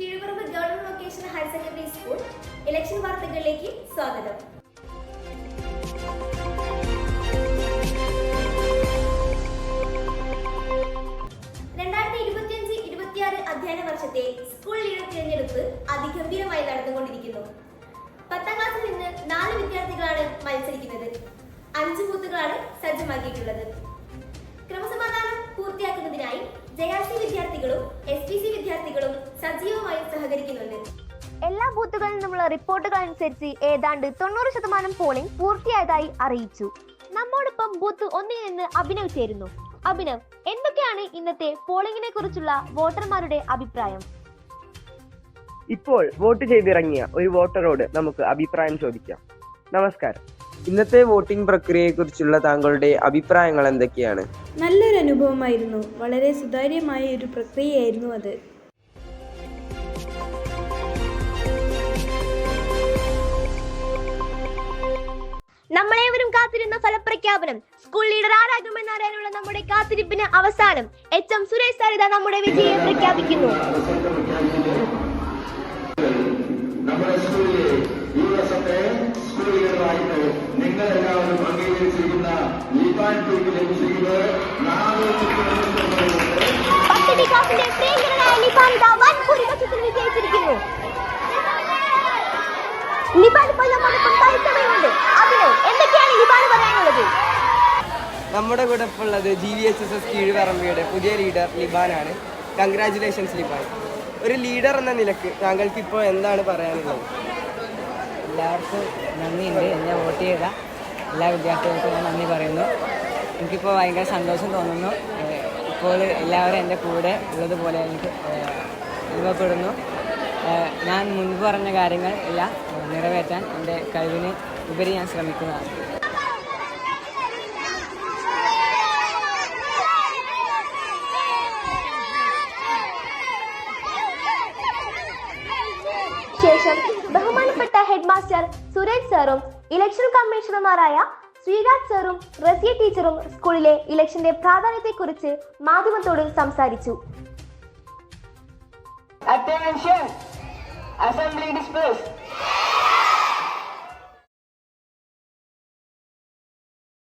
Keezhuparamba government vocational higher secondary school election വാർത്തകളിലേക്ക് സ്വാഗതം. രണ്ടായിരത്തി ഇരുപത്തിയഞ്ച് ഇരുപത്തിയാറ് അധ്യയന വർഷത്തെ സ്കൂൾ ലീഡർ തിരഞ്ഞെടുപ്പ് അതിഗംഭീരമായി നടന്നുകൊണ്ടിരിക്കുന്നു. പത്താം ക്ലാസ്സിൽ നിന്ന് നാല് വിദ്യാർത്ഥികളാണ് മത്സരിക്കുന്നത്. അഞ്ച് ബൂത്തുകളാണ് സജ്ജമാക്കിയിട്ടുള്ളത്. ക്രമസമാധാനം പൂർത്തിയാക്കുന്നതിനായി ജയാസി വിദ്യാർത്ഥികളും എസ് പി സി വിദ്യാർത്ഥികളും ബൂത്തുകളിൽ നിന്നുള്ള റിപ്പോർട്ടുകൾ അനുസരിച്ച് ഏതാണ്ട് തൊണ്ണൂറ് ശതമാനം പോളിംഗ് പൂർത്തിയായതായി അറിയിച്ചു. നമ്മോടൊപ്പം ബൂത്ത് ഒന്നിൽ നിന്ന് അഭിനവ് ചേരുന്നു. അഭിനവ് എന്തൊക്കെയാണ് ഇന്നത്തെ പോളിംഗിനെ കുറിച്ചുള്ള വോട്ടർമാരുടെ അഭിപ്രായം? ഇപ്പോൾ വോട്ട് ചെയ്തിറങ്ങിയ ഒരു വോട്ടറോട് നമുക്ക് അഭിപ്രായം ചോദിക്കാം. നമസ്കാരം. ഇന്നത്തെ വോട്ടിംഗ് പ്രക്രിയയെക്കുറിച്ചുള്ള താങ്കളുടെ അഭിപ്രായങ്ങൾ എന്തൊക്കെയാണ്? നല്ലൊരു അനുഭവമായിരുന്നു. വളരെ സുതാര്യമായ ഒരു പ്രക്രിയയായിരുന്നു അത്. കാത്തിരുന്ന ഫലപ്രഖ്യാപനം. സ്കൂൾ ലീഡർ ആരാകുമെന്നറിയാനുള്ള നമ്മുടെ കാത്തിരിപ്പിന് അവസാനം എച്ച് എം സുരേഷ് സരിത നമ്മുടെ വിജയം പ്രഖ്യാപിക്കുന്നു. നമ്മുടെ സ്കൂളിലെ ഈ വർഷത്തെ സ്കൂൾ ലീഡറായിട്ട് നിങ്ങളെല്ലാവരും അംഗീകരിച്ചിരിക്കുന്ന ലീപാൻ ടീക്ക് ലഭിച്ചിരിക്കുന്നത് ക്ലാസിന്റെ പ്രിയങ്കരനായ വൻ ഭൂരിപക്ഷത്തിൽ വിജയിച്ചിരിക്കുന്നു ലിബാൻ ഇപ്പോൾ നമ്മോടൊപ്പം തത്സമയമുണ്ട് അതിന് എന്തൊക്കെയാണ് ലിബാൻ പറയാനുള്ളത് നമ്മുടെ കൂടെ ഇപ്പോൾ ഉള്ളത് G V H S S കീഴ്പറമ്പിയുടെ പുതിയ ലീഡർ ലിബാനാണ് കൺഗ്രാചുലേഷൻസ് ലിബാൻ ഒരു ലീഡർ എന്ന നിലയ്ക്ക് താങ്കൾക്ക് ഇപ്പോൾ എന്താണ് പറയാനുള്ളത്? എല്ലാവർക്കും നന്ദിയുണ്ട്. എന്നെ വോട്ട് ചെയ്ത എല്ലാ വിദ്യാർത്ഥികൾക്കും ഞാൻ നന്ദി പറയുന്നു. എനിക്കിപ്പോൾ ഭയങ്കര സന്തോഷം തോന്നുന്നു. ഇപ്പോൾ എല്ലാവരും എന്റെ കൂടെ ഉള്ളതുപോലെ എനിക്ക് അനുഭവപ്പെടുന്നു. ഞാൻ മുൻപ് പറഞ്ഞ കാര്യങ്ങൾ എല്ലാം നിറവേറ്റാൻ എന്റെ കഴിവിന് ഉപരി ഞാൻ ശ്രമിക്കുന്നതാണ് ശേഷം ബഹുമാനപ്പെട്ട ഹെഡ്മാസ്റ്റർ സുരേഷ് സാറും ഇലക്ഷൻ കമ്മീഷണർമാരായ ശ്രീരാജ് സാറും റസിയ ടീച്ചറും സ്കൂളിലെ ഇലക്ഷന്റെ പ്രാധാന്യത്തെക്കുറിച്ച് മാധ്യമത്തോട് സംസാരിച്ചു Attention! Assembly dispersed.